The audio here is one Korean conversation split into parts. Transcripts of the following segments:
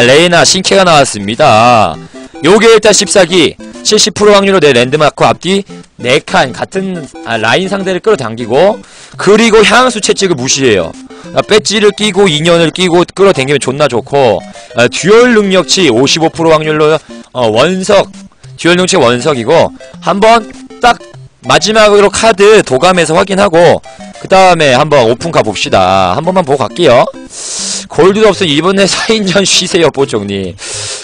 레이나 신캐가 나왔습니다. 요게 일단 14기 70% 확률로 내 랜드마크 앞뒤 4칸 같은 아, 라인 상대를 끌어당기고 그리고 향수 채찍을 무시해요. 아, 배지를 끼고 인연을 끼고 끌어당기면 존나 좋고 아, 듀얼 능력치 55% 확률로 어, 원석 듀얼 능력치 원석이고 한번 딱 마지막으로 카드 도감에서 확인하고 그 다음에 한번 오픈 가봅시다. 한 번만 보고 갈게요. 골드도 없어 이번에 4인전 쉬세요 뽀종님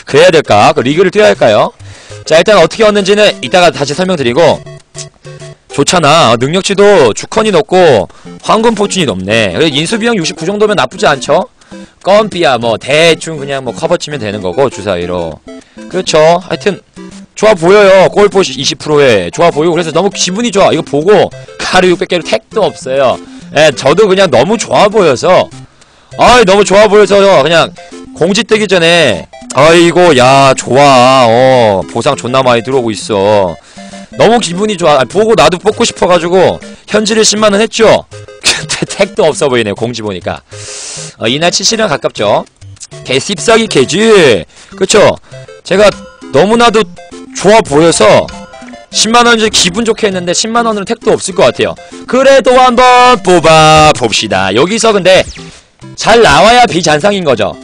그래야 될까? 그 리그를 뛰어야 할까요? 자 일단 어떻게 얻는지는 이따가 다시 설명드리고 좋잖아 어, 능력치도 주컨이 높고 황금 포춘이 높네 인수비용 69 정도면 나쁘지 않죠? 껌비야 뭐 대충 그냥 뭐 커버 치면 되는 거고 주사위로 그렇죠 하여튼 좋아 보여요. 골프 20%에. 좋아 보이고. 그래서 너무 기분이 좋아. 이거 보고 가루 600개로 택도 없어요. 예 저도 그냥 너무 좋아 보여서. 아이 너무 좋아 보여서 그냥 공지 뜨기 전에 아이고 야 좋아. 어 보상 존나 많이 들어오고 있어. 너무 기분이 좋아. 아, 보고 나도 뽑고 싶어가지고 현질을 10만원 했죠? 근데 택도 없어 보이네 공지 보니까. 어, 이날 70년 가깝죠? 개 씹싸기 개지 그쵸? 제가 너무나도 좋아 보여서 10만원 기분 좋게 했는데 10만원으로 택도 없을 것 같아요 그래도 한번 뽑아 봅시다 여기서 근데 잘 나와야 비잔상인 거죠.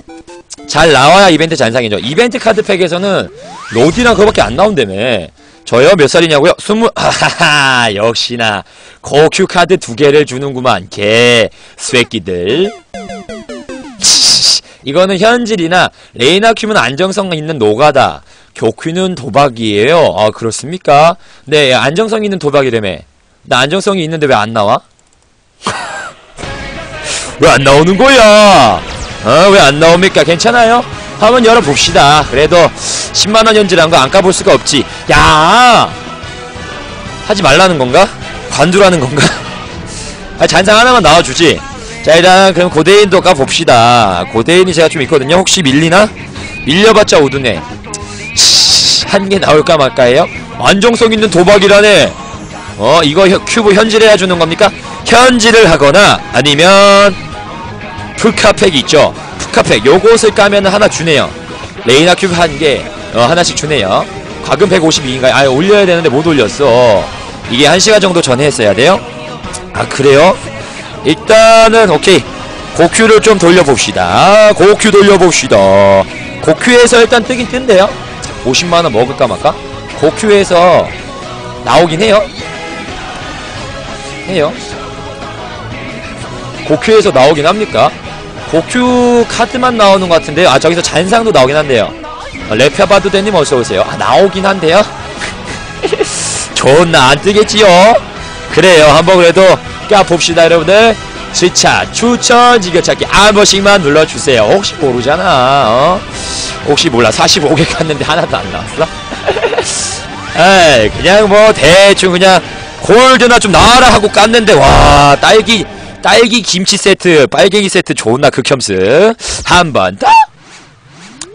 잘 나와야 이벤트 잔상이죠. 이벤트 카드팩에서는 로디랑 그거밖에 안 나온다며. 저요 몇 살이냐고요? 스무 하하하 역시나 고큐 카드 두 개를 주는구만 개 쇠끼들 이거는 현질이나 레이나 큐는 안정성 있는 노가다 교큐는 도박이에요 아 그렇습니까? 네 안정성 있는 도박이라며 나 안정성이 있는데 왜 안 나와? 왜 안 나오는 거야? 어, 왜 안 나옵니까? 괜찮아요? 한번 열어봅시다. 그래도 10만원 현질한 거 안 까볼 수가 없지. 야! 하지 말라는 건가? 관두라는 건가? 아, 잔상 하나만 나와주지. 자, 일단, 그럼 고대인도 까봅시다. 고대인이 제가 좀 있거든요. 혹시 밀리나? 밀려봤자 오드네. 한 개 나올까 말까예요? 안정성 있는 도박이라네. 어, 이거 혀- 큐브 현질해야 주는 겁니까? 현질을 하거나 아니면 풀카팩 있죠. 풀카팩 요것을 까면 하나 주네요. 레이나 큐브 한 개, 어, 하나씩 주네요. 과금 152인가요? 아, 올려야 되는데 못 올렸어. 이게 1시간 정도 전에 했어야 돼요? 아, 그래요? 일단은, 오케이. 고큐를 좀 돌려봅시다. 고큐 돌려봅시다. 고큐에서 일단 뜨긴 뜬대요. 50만원 먹을까 말까? 고큐에서 나오긴 해요. 해요. 고큐에서 나오긴 합니까? 고큐 카드만 나오는 것 같은데요. 아 저기서 잔상도 나오긴 한데요. 어, 레피아바드데님 어서오세요. 아 나오긴 한데요. 존나 안 뜨겠지요. 그래요. 한번 그래도 껴봅시다 여러분들. 지차 추천 지겨찾기 한 번씩만 눌러주세요. 혹시 모르잖아. 어? 혹시 몰라. 45개 갔는데 하나도 안 나왔어? 에이 그냥 뭐 대충 그냥 골드나 좀 나와라 하고 깠는데 와 딸기 딸기 김치 세트 빨갱이 세트 존나 극혐스 한 번 더?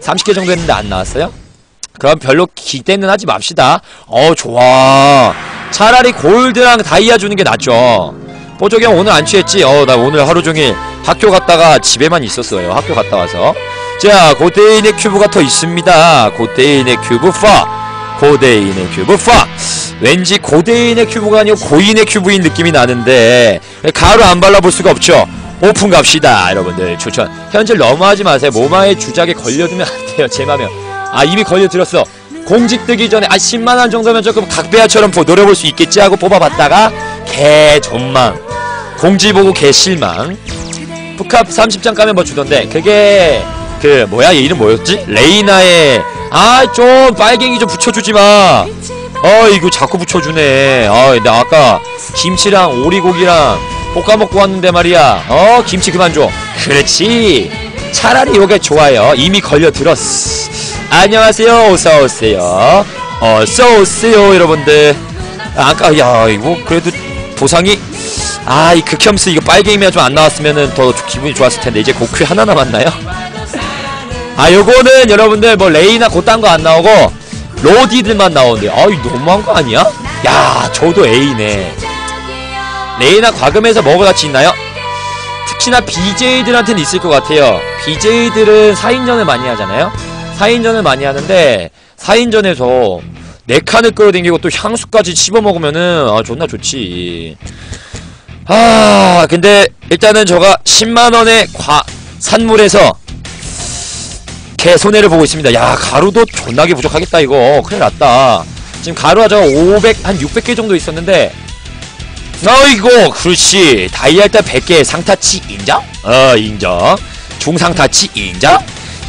30개 정도 했는데 안 나왔어요? 그럼 별로 기대는 하지 맙시다. 어 좋아. 차라리 골드랑 다이아 주는 게 낫죠. 형 오늘 안 취했지? 어 나 오늘 하루 종일 학교 갔다가 집에만 있었어요. 학교 갔다 와서 자 고데인의 큐브가 더 있습니다. 고데인의 큐브 4 고대인의 큐브 4 왠지 고대인의 큐브가 아니고 고인의 큐브인 느낌이 나는데 가루 안 발라볼 수가 없죠. 오픈 갑시다 여러분들. 추천. 현질 너무 하지 마세요. 모마의 주작에 걸려두면 안 돼요. 제 맘에 아 이미 걸려들었어. 공직 뜨기 전에 아 10만원 정도면 조금 각배야처럼 보- 노려볼 수 있겠지? 하고 뽑아봤다가 개 전망. 공지 보고 개 실망. 북합 30장 까면 뭐 주던데. 그게 그 뭐야 얘 이름 뭐였지? 레이나의 아 좀 빨갱이 좀 붙여주지마. 어이구 자꾸 붙여주네. 어나 아까 김치랑 오리고기랑 볶아먹고 왔는데 말이야. 어 김치 그만 줘. 그렇지. 차라리 요게 좋아요. 이미 걸려들었어 안녕하세요. 어서오세요. 어서오세요 여러분들. 아, 아까 야 이거 그래도 보상이 아 이 극혐스 이거 빨갱이면 좀 안 나왔으면은 더 기분이 좋았을 텐데 이제 고큐 하나 남았나요? 아 요거는 여러분들 뭐 레이나 그딴 거 안 나오고 로디들만 나오는데 아이 너무한 거 아니야? 야 저도 A네 레이나 과금해서 먹을 가치 있나요? 특히나 BJ들한테는 있을 것 같아요. BJ들은 4인전을 많이 하잖아요. 4인전을 많이 하는데 4인전에서 네 칸을 끌어당기고 또 향수까지 씹어먹으면은 아 존나 좋지. 아 근데 일단은 저가 10만원의 과 산물에서 개 손해를 보고 있습니다. 야 가루도 존나게 부족하겠다 이거 큰일 났다. 지금 가루가 저가 500, 한 600개 정도 있었는데 어이고 그렇지 다이아 일단 100개 상타치 인정? 어 인정 중상타치 인정?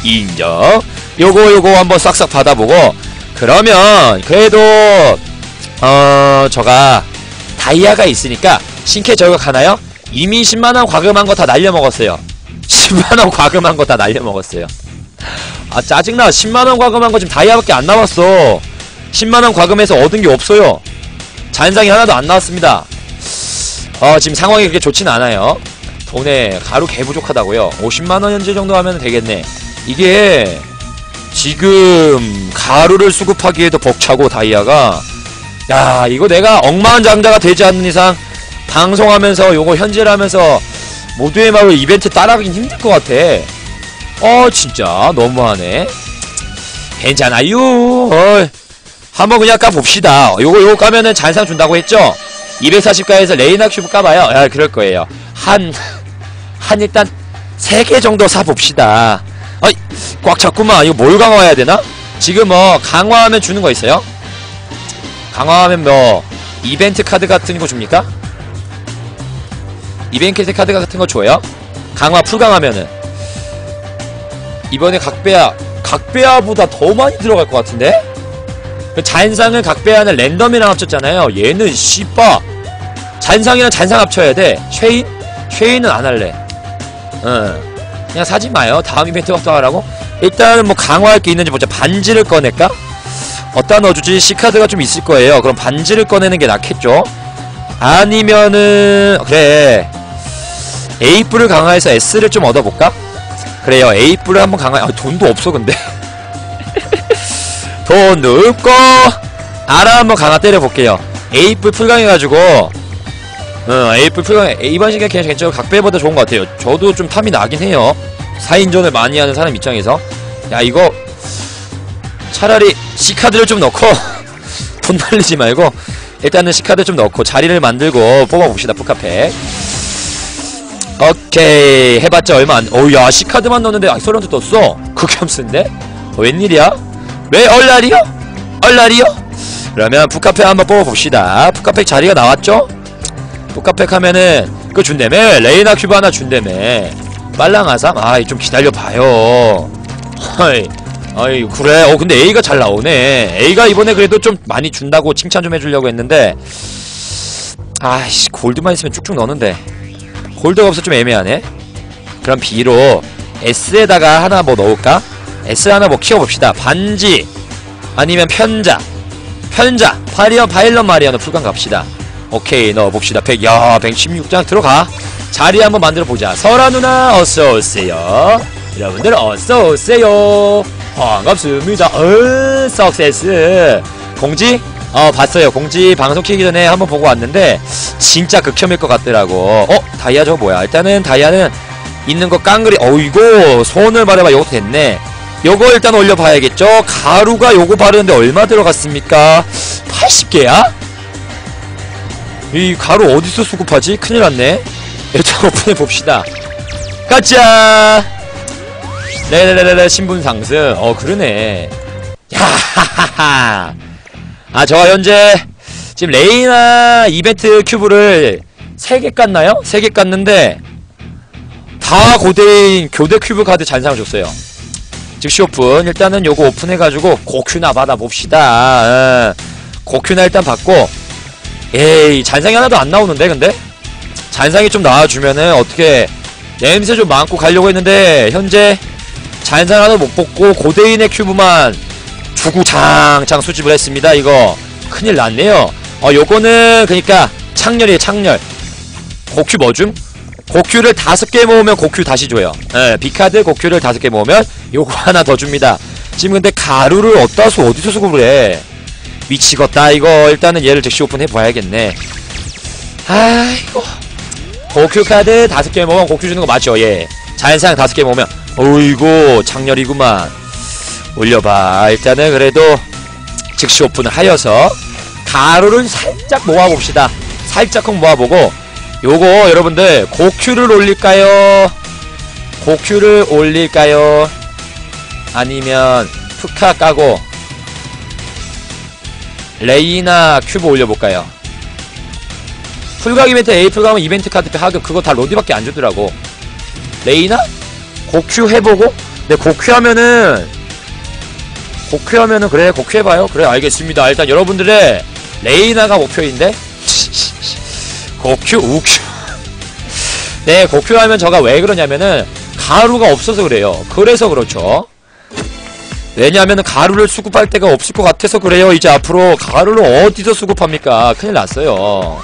인정 요거 요거 한번 싹싹 받아보고 그러면 그래도 어 저가 다이아가 있으니까 신캐 저격 하나요? 이미 10만원 과금한 거 다 날려먹었어요 10만원 과금한 거 다 날려먹었어요 아 짜증나. 10만원 과금한 거 지금 다이아밖에 안 남았어. 10만원 과금해서 얻은 게 없어요. 잔상이 하나도 안 나왔습니다. 어 지금 상황이 그렇게 좋진 않아요. 돈에 가루 개 부족하다고요. 50만원 현재 정도 하면 되겠네. 이게 지금 가루를 수급하기에도 벅차고 다이아가. 야 이거 내가 억만장자가 되지 않는 이상 방송하면서 요거 현질 하면서 모두의 마을 이벤트 따라가긴 힘들 것 같아 어 진짜. 너무하네. 괜찮아요. 어, 한번 그냥 까봅시다. 요거 요거 까면은 잔상 준다고 했죠? 240가에서 레이나 큐브 까봐요. 아 그럴 거예요. 한 한 일단 3개 정도 사봅시다. 어이 꽉 찼구만. 이거 뭘 강화해야 되나? 지금 뭐 강화하면 주는 거 있어요? 강화하면 뭐 이벤트 카드 같은 거 줍니까? 이벤트 카드 같은 거 줘요? 강화 풀강하면은 이번에 각배야 각배야보다 더 많이 들어갈 것 같은데? 그 잔상을 각배야는 랜덤이랑 합쳤잖아요 얘는 씨빠 잔상이랑 잔상 합쳐야 돼 쉐인? 쉐인은 안 할래 응 그냥 사지 마요 다음 이벤트 확도 하라고? 일단은 뭐 강화할 게 있는지 보자 반지를 꺼낼까? 어디다 넣어주지? C카드가 좀 있을 거예요 그럼 반지를 꺼내는 게 낫겠죠? 아니면은 그래 A뿔을 강화해서 S를 좀 얻어볼까? 그래요. A뿔을 한번 강화해. 아 돈도 없어 근데. 돈도 없고 알아 한번 강화 때려볼게요. A뿔 풀강해가지고 어 A뿔 풀강해. 이번 시기에 괜찮고 각배보다 좋은 것 같아요. 저도 좀 탐이 나긴 해요. 4인전을 많이 하는 사람 입장에서. 야 이거 차라리 C카드를 좀 넣고 돈 날리지 말고 일단은 C카드 좀 넣고 자리를 만들고 뽑아봅시다 푸카팩 오케이. 해봤자 얼마 안 어우야 C카드만 넣었는데 아 소련도 떴어? 극혐쓴데? 어, 웬일이야? 왜 얼라리요? 얼라리요? 그러면 푸카팩 한번 뽑아봅시다. 푸카팩 자리가 나왔죠? 푸카팩 하면은 그거 준다며 레이나 큐브 하나 준다며 빨랑아삼? 아이 좀 기다려봐요. 어이 어이 그래. 어 근데 A가 잘 나오네. A가 이번에 그래도 좀 많이 준다고 칭찬 좀 해주려고 했는데 아이씨 골드만 있으면 쭉쭉 넣는데 골드가 없어 좀 애매하네. 그럼 B로 S에다가 하나 뭐 넣을까? S 하나 뭐 키워봅시다. 반지 아니면 편자. 편자. 파리어 파일럿 마리아노 풀강 갑시다. 오케이 넣어봅시다. 100, 야 116장 들어가. 자리 한번 만들어보자. 설아 누나 어서오세요. 여러분들 어서오세요. 반갑습니다. 어 석세스. 공지? 어 봤어요. 공지 방송 키기 전에 한번 보고 왔는데 진짜 극혐일 것 같더라고. 어 다이아 저거 뭐야? 일단은 다이아는 있는 거 깡그리 어이고 손을 바래봐. 요거 됐네. 요거 일단 올려봐야겠죠? 가루가 요거 바르는데 얼마 들어갔습니까? 80개야? 이 가루 어디서 수급하지? 큰일 났네. 일단 오픈해 봅시다. 가자 네네네네 신분 상승. 어 그러네. 야하하하 아저 현재 지금 레이나 이벤트 큐브를 3개 깠나요? 3개 깠는데 다 고대인 교대 큐브 카드 잔상을 줬어요 즉시 오픈 일단은 요거 오픈해가지고 고큐나 받아봅시다 어. 고큐나 일단 받고 에이 잔상이 하나도 안 나오는데 근데? 잔상이 좀 나와주면은 어떻게 냄새 좀 많고 가려고 했는데 현재 잔상 하나 못 뽑고 고대인의 큐브만 주구장창 수집을 했습니다. 이거 큰일 났네요. 어 요거는 그니까 창렬이에요 창렬. 고큐 뭐줌? 고큐를 다섯 개 모으면 고큐 다시 줘요. 예, 비카드 고큐를 다섯 개 모으면 요거 하나 더 줍니다. 지금 근데 가루를 어디다 수 어디서 수급을 해? 미치겠다 이거. 일단은 얘를 즉시 오픈해 봐야겠네. 아이고. 고큐 카드 다섯 개 모으면 고큐 주는 거 맞죠? 예. 자연상 다섯 개 모으면. 어이구 장렬이구만. 올려봐. 일단은 그래도 즉시 오픈을 하여서 가루를 살짝 모아봅시다. 살짝 모아보고 요거 여러분들 고큐를 올릴까요? 고큐를 올릴까요? 아니면 푸카 까고 레이나 큐브 올려볼까요? 풀각 이벤트 에이플 가면 이벤트 카드 하급 그거 다 로디밖에 안 주더라고 레이나? 고큐 해보고? 네 고큐 하면은 고큐 하면은 그래 해봐요. 그래 알겠습니다. 일단 여러분들의 레이나가 목표인데? 고큐 우큐. 네 고큐 하면 저가 왜 그러냐면은 가루가 없어서 그래요. 그래서 그렇죠. 왜냐하면 가루를 수급할 데가 없을 것 같아서 그래요. 이제 앞으로 가루를 어디서 수급합니까? 큰일 났어요.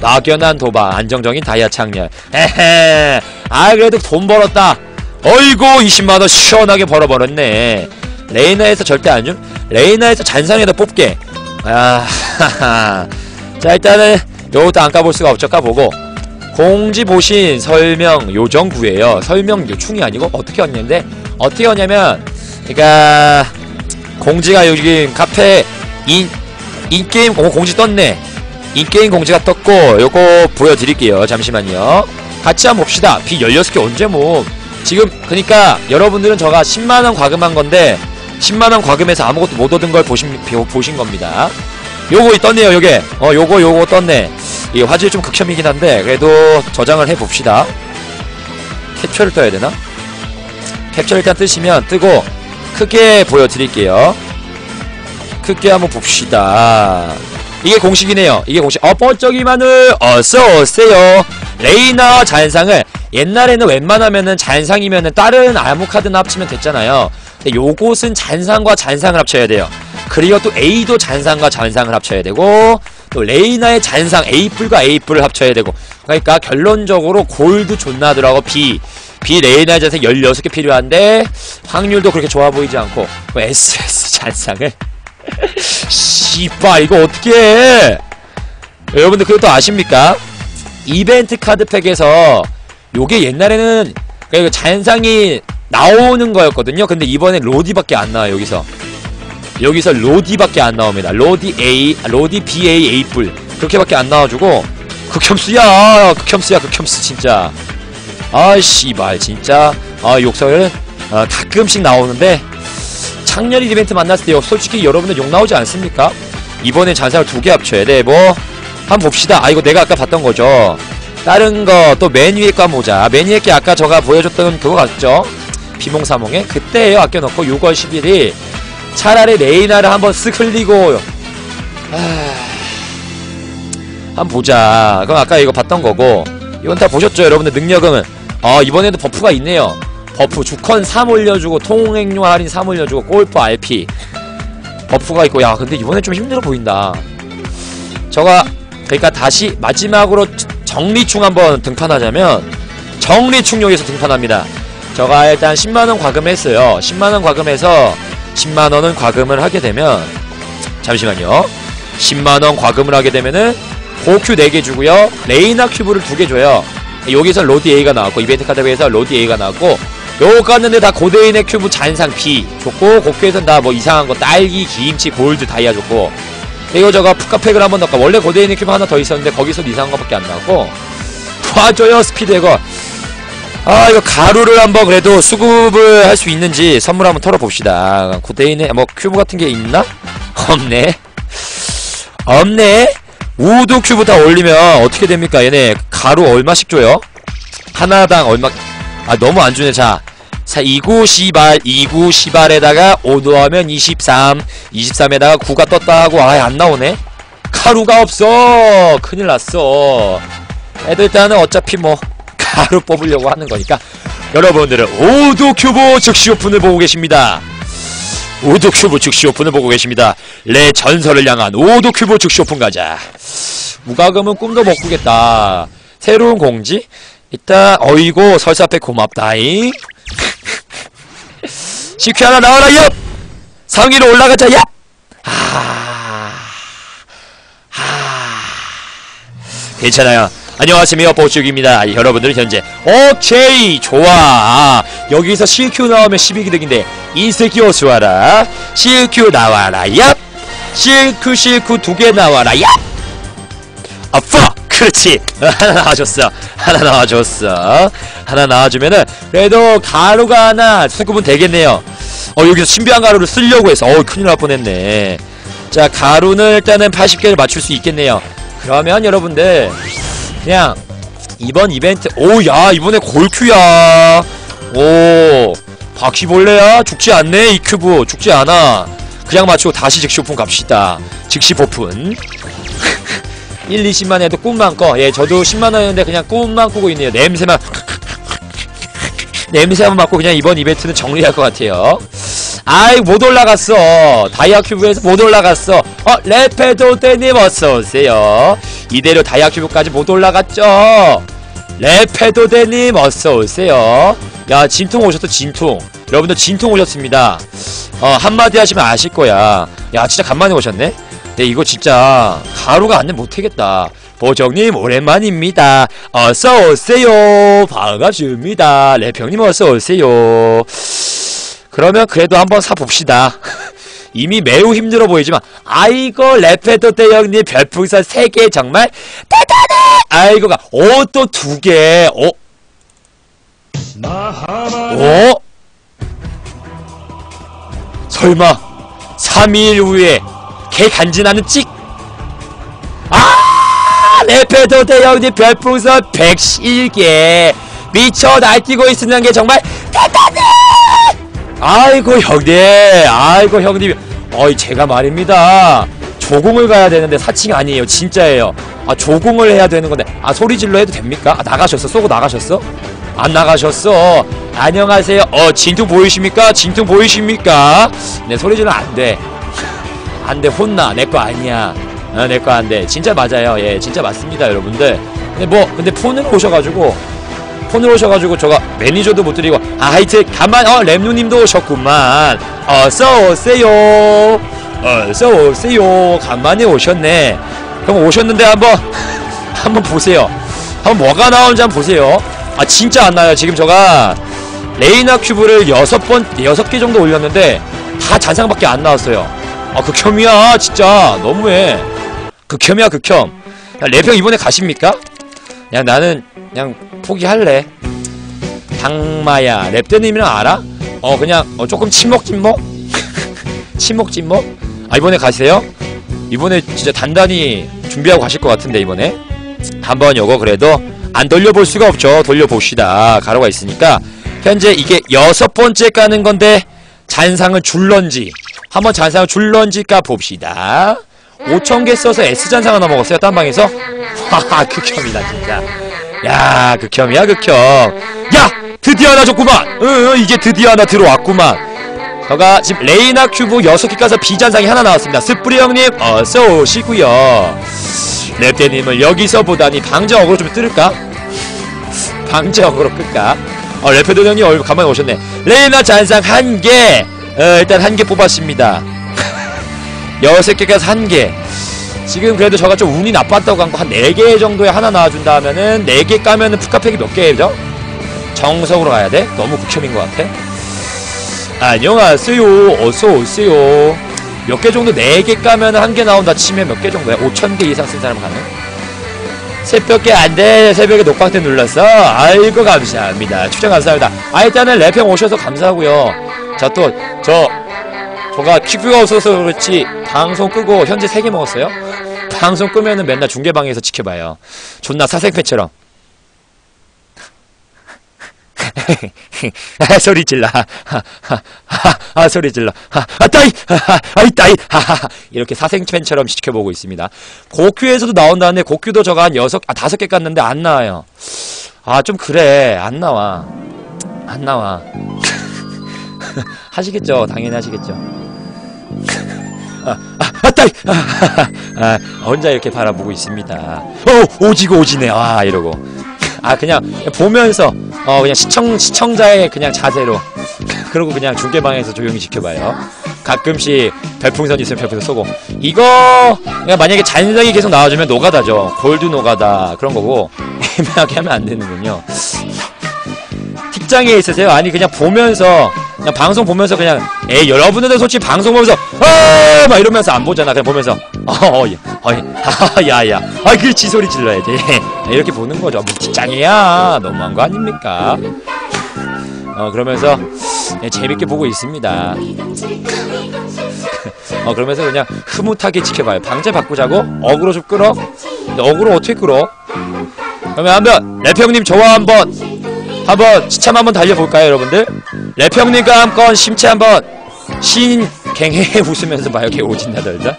막연한 도박 안정적인 다이아 창렬. 에헤 아 그래도 돈 벌었다. 어이구 20만원 시원하게 벌어버렸네 레이나에서 절대 안 줌 레이나에서 잔상에다 뽑게. 아 자 일단은 요것도 안 까볼 수가 없죠. 까보고. 공지 보신 설명 요정구예요. 설명 요충이 아니고 어떻게 왔는데? 어떻게 왔냐면 그니까 공지가 여기 카페 인 인게임 공, 공지 떴네. 인게임 공지가 떴고 요거 보여드릴게요. 잠시만요. 같이 한번 봅시다. 비 16개 언제 뭐. 지금 그니까 여러분들은 저가 10만원 과금한 건데 10만원 과금해서 아무것도 못 얻은 걸 보신, 보신 겁니다. 요거 떴네요 요게. 어 요거 요거 떴네. 이 화질 좀 극혐이긴 한데 그래도 저장을 해봅시다. 캡처를 떠야 되나? 캡처 일단 뜨시면 뜨고 크게 보여드릴게요. 크게 한번 봅시다. 이게 공식이네요. 이게 공식. 어 번쩍이 마늘. 어서오세요. 레이나 잔상을 옛날에는 웬만하면은 잔상이면은 다른 아무 카드나 합치면 됐잖아요. 근데 요곳은 잔상과 잔상을 합쳐야 돼요. 그리고 또 A도 잔상과 잔상을 합쳐야 되고 또 레이나의 잔상 A뿔과 A뿔을 합쳐야 되고. 그러니까 결론적으로 골드 존나 들어가고 B. B 레이나 잔상 16개 필요한데 확률도 그렇게 좋아 보이지 않고. 뭐 SS 잔상을? 씨발 이거 어떻게 해? 여러분들 그것도 아십니까? 이벤트 카드팩에서 요게 옛날에는 그 잔상이 나오는 거였거든요. 근데 이번엔 로디밖에 안 나와요 여기서. 여기서 로디밖에 안 나옵니다. 로디 A 로디 BA A뿔 그렇게밖에 안 나와주고 극혐수야! 극혐수야 극혐수 진짜. 아 씨발 진짜. 아 욕설 아, 가끔씩 나오는데 창렬이 이벤트 만났을 때 솔직히 여러분들 욕 나오지 않습니까? 이번엔 잔상을 두 개 합쳐야 돼 뭐. 한번 봅시다. 아 이거 내가 아까 봤던 거죠 다른 거 또 맨 위에 거 보자. 맨 위에 게 아까 저가 보여줬던 그거 같죠? 비몽사몽에? 그때예요. 아껴놓고 6월 10일이 차라리 레이나를 한번 쓱 흘리고. 아... 한번 보자. 그럼 아까 이거 봤던 거고. 이건 다 보셨죠? 여러분들 능력은. 아 이번에도 버프가 있네요. 버프 주컨 3 올려주고 통행료 할인 3 올려주고 골프 RP 버프가 있고. 야 근데 이번엔 좀 힘들어 보인다. 저가 그러니까 다시 마지막으로 정리충 한번 등판하자면 정리충용에서 등판합니다. 저가 일단 10만원 과금했어요. 10만원 과금해서 10만원은 과금을 하게 되면 잠시만요. 10만원 과금을 하게 되면은 고큐 4개 주고요. 레이나 큐브를 2개 줘요. 여기서 로디 A가 나왔고 이벤트 카드 에서 로디 A가 나왔고 요거 깠는데 다 고대인의 큐브 잔상 B 좋고 고큐에선 다 뭐 이상한 거 딸기 김치 골드 다이아 좋고 이거 저거 푸카팩을 한번 넣을까 원래 고대인의 큐브 하나 더 있었는데 거기서 이상한 거밖에 안 나왔고. 도와줘요 스피드 이거. 아 이거 가루를 한번 그래도 수급을 할 수 있는지 선물 한번 털어봅시다. 고대인의 뭐 큐브 같은 게 있나? 없네. 없네. 우드 큐브 다 올리면 어떻게 됩니까? 얘네 가루 얼마씩 줘요? 하나당 얼마? 아 너무 안 주네. 자. 자29 시발 29 시발에다가 5 더하면 23 23에다가 9가 떴다 하고 아예 안 나오네? 가루가 없어! 큰일 났어. 애들 일단은 어차피 뭐 가루 뽑으려고 하는 거니까. 여러분들은 오도 큐브 즉시 오픈을 보고 계십니다. 오도 큐브 즉시 오픈을 보고 계십니다. 레 전설을 향한 오도 큐브 즉시 오픈 가자. 무과금은 꿈도 못 꾸겠다. 새로운 공지? 일단 어이고 설사팩 고맙다잉 시큐 하나 나와라 얍 상위로 올라가자 얍 아... 아... 괜찮아요. 안녕하세요 보축입니다. 여러분들 현재 오케이 좋아. 여기서 CQ 나오면 12기득인데 인스키오 수와라. CQ 나와라 얍! CQ CQ 두 개 나와라 얍! 아빠 그렇지. 하나 나와줬어. 하나 나와줬어. 하나 나와주면은 그래도 가루가 하나 수급은 되겠네요. 어 여기서 신비한 가루를 쓰려고 해서. 어 큰일 날 뻔했네. 자 가루는 일단은 80개를 맞출 수 있겠네요. 그러면 여러분들 그냥 이번 이벤트 오야 이번에 골큐야. 오 바퀴벌레야? 죽지 않네 이 큐브. 죽지 않아. 그냥 맞추고 다시 즉시 오픈 갑시다. 즉시 오픈 1, 20만 해도 꿈만 꿔. 예, 저도 10만원이었는데 그냥 꿈만 꾸고 있네요. 냄새만. 냄새만 맡고 그냥 이번 이벤트는 정리할 것 같아요. 아이, 못 올라갔어. 다이아 큐브에서 못 올라갔어. 어, 레페도테님 어서오세요. 이대로 다이아 큐브까지 못 올라갔죠? 레페도데님 어서오세요. 야, 진통 오셨어, 진통. 여러분들 진통 오셨습니다. 어, 한마디 하시면 아실 거야. 야, 진짜 간만에 오셨네? 네, 이거 진짜 가루가 안 되면 못하겠다. 보정님 오랜만입니다. 어서 오세요. 반갑습니다. 레평님 어서 오세요. 그러면 그래도 한번 사 봅시다. 이미 매우 힘들어 보이지만 아이고 레페토 때 형님 별풍선 3개 정말 대단해. 아이고가 오 또 두 개. 오. 오. 설마 3일 후에 개 간지나는 찍? 아! 레페도 대형님 별풍선 107개 미쳐 날뛰고 있는 게 정말 대단해! 아이고 형님 아이고 형님 어이 제가 말입니다 조공을 가야 되는데 사칭 아니에요 진짜예요 아 조공을 해야 되는 건데 아 소리 질러 해도 됩니까? 아 나가셨어 쏘고 나가셨어? 안 나가셨어 안녕하세요 어 진퉁 보이십니까? 진퉁 보이십니까? 네 소리 질러 안 돼 안 돼 혼나. 내 거 아니야. 어, 내거 안 돼. 진짜 맞아요. 예 진짜 맞습니다 여러분들. 근데 뭐 근데 폰으로 오셔가지고 폰으로 오셔가지고 저가 매니저도 못 드리고 아 하여튼 간만 어 램누님도 오셨구만. 어서 오세요. 어서 오세요. 간만에 오셨네. 그럼 오셨는데 한번 한번 보세요. 한번 뭐가 나오는지 한번 보세요. 아 진짜 안 나요. 지금 저가 레이나 큐브를 여섯 번 여섯 개 정도 올렸는데 다 잔상밖에 안 나왔어요 아 극혐이야 진짜 너무해 극혐이야 극혐 야, 레평 이번에 가십니까? 그냥 나는 그냥 포기할래 당마야 랩드님이랑 알아? 어 그냥 어, 조금 침묵침묵? 침묵침묵? 아 이번에 가세요? 이번에 진짜 단단히 준비하고 가실 것 같은데 이번에 한번 요거 그래도 안 돌려볼 수가 없죠 돌려봅시다 가로가 있으니까 현재 이게 여섯 번째 까는 건데 잔상은 줄런지 한번 잔상을 줄런지 까 봅시다. 5천개 써서 S잔상 하나 먹었어요 딴 방에서? 하하 극혐이다 진짜. 야 극혐이야 극혐. 야 드디어 하나 줬구만. 응, 응 이게 드디어 하나 들어왔구만. 저가 지금 레이나 큐브 6개 까서 비잔상이 하나 나왔습니다. 스프리 형님 어서 오시구요. 랩대님을 여기서 보다니 방정어그로 좀 뜰까? 방정어그로 끌까? 어 래페도 형님 얼굴 가만히 오셨네. 레이나 잔상 한 개 어, 일단 한 개 뽑았습니다 여섯 개까지 한 개. 지금 그래도 저가 좀 운이 나빴다고 한 거한네개 정도에 하나 나와준다 하면은 네개 까면은 푸카팩이 몇 개죠? 정석으로 가야 돼? 너무 극혐인 것 같아. 안녕하세요. 어서 오세요. 몇 개 정도 네개 까면은 한 개 나온다 치면 몇 개 정도야? 5천 개 이상 쓴 사람 가능? 새벽에 안 돼. 새벽에 녹방대 눌렀어. 아이고 감사합니다. 추천 감사합니다. 아 일단은 랩형 오셔서 감사하고요. 자 또 저 저가 퀵뷰가 없어서 그렇지 방송 끄고 현재 3개 먹었어요? 방송 끄면은 맨날 중계방에서 지켜봐요. 존나 사생팬처럼. 아, 소리 질러. 아, 소리 질러. 아 따이 아이 따이 이렇게 사생팬처럼 지켜보고 있습니다. 고큐에서도 나온다는데 고큐도 저가 한 여섯 아 다섯 개 깠는데 안 나와요. 아 좀 그래. 안 나와. 안 나와 하시겠죠 당연히 하시겠죠 아, 아, 아따! 아, 아, 혼자 이렇게 바라보고 있습니다. 어, 오지고 오지네. 아, 이러고. 아, 그냥 보면서, 어, 그냥 시청, 시청자의 그냥 자세로. 그러고 그냥 중계방에서 조용히 지켜봐요. 가끔씩 별풍선 있으면 별풍선 쏘고 이거 만약에 잔상이 계속 나와주면 노가다죠 골드 노가다 그런 거고 애매하게 하면 안 되는군요 특장에 있으세요? 아니 그냥 보면서 그냥 방송 보면서 그냥 에 여러분들은 솔직히 방송 보면서 어 막 이러면서 안 보잖아. 그냥 보면서 어어예 야야 아 그렇지 소리 질러야지. 이렇게 보는 거죠. 뭐 직장이야. 너무한 거 아닙니까? 어 그러면서 예, 재밌게 보고 있습니다. 어 그러면서 그냥 흐뭇하게 지켜봐요. 방제 바꾸자고? 어그로 좀 끌어? 어그로 어떻게 끌어? 그러면 한번 래평님 저와 한번 한번 시참 한번 달려볼까요 여러분들 래평님과 함께 심체 한번 신갱해 웃으면서 막 이렇게 오진다 들다.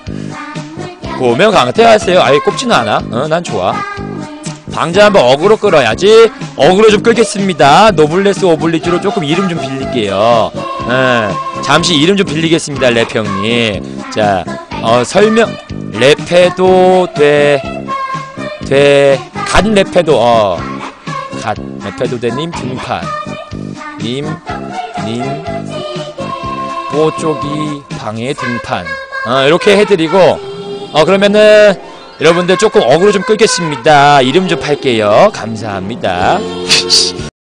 보면 강태하세요. 아예 꼽지는 않아. 어 난 좋아. 방자 한번 어그로 끌어야지. 어그로 좀 끌겠습니다. 노블레스 오블리주로 조금 이름 좀 빌릴게요. 예, 잠시 이름 좀 빌리겠습니다 래평님. 자 어, 설명. 랩해도 돼. 돼, 갓 랩해도, 어, 갓 랩해도 돼님. 등판. 님, 님, 뽀쪽이 방에 등판. 어, 이렇게 해드리고, 어, 그러면은, 여러분들 조금 어그로 좀 끌겠습니다. 이름 좀 팔게요. 감사합니다.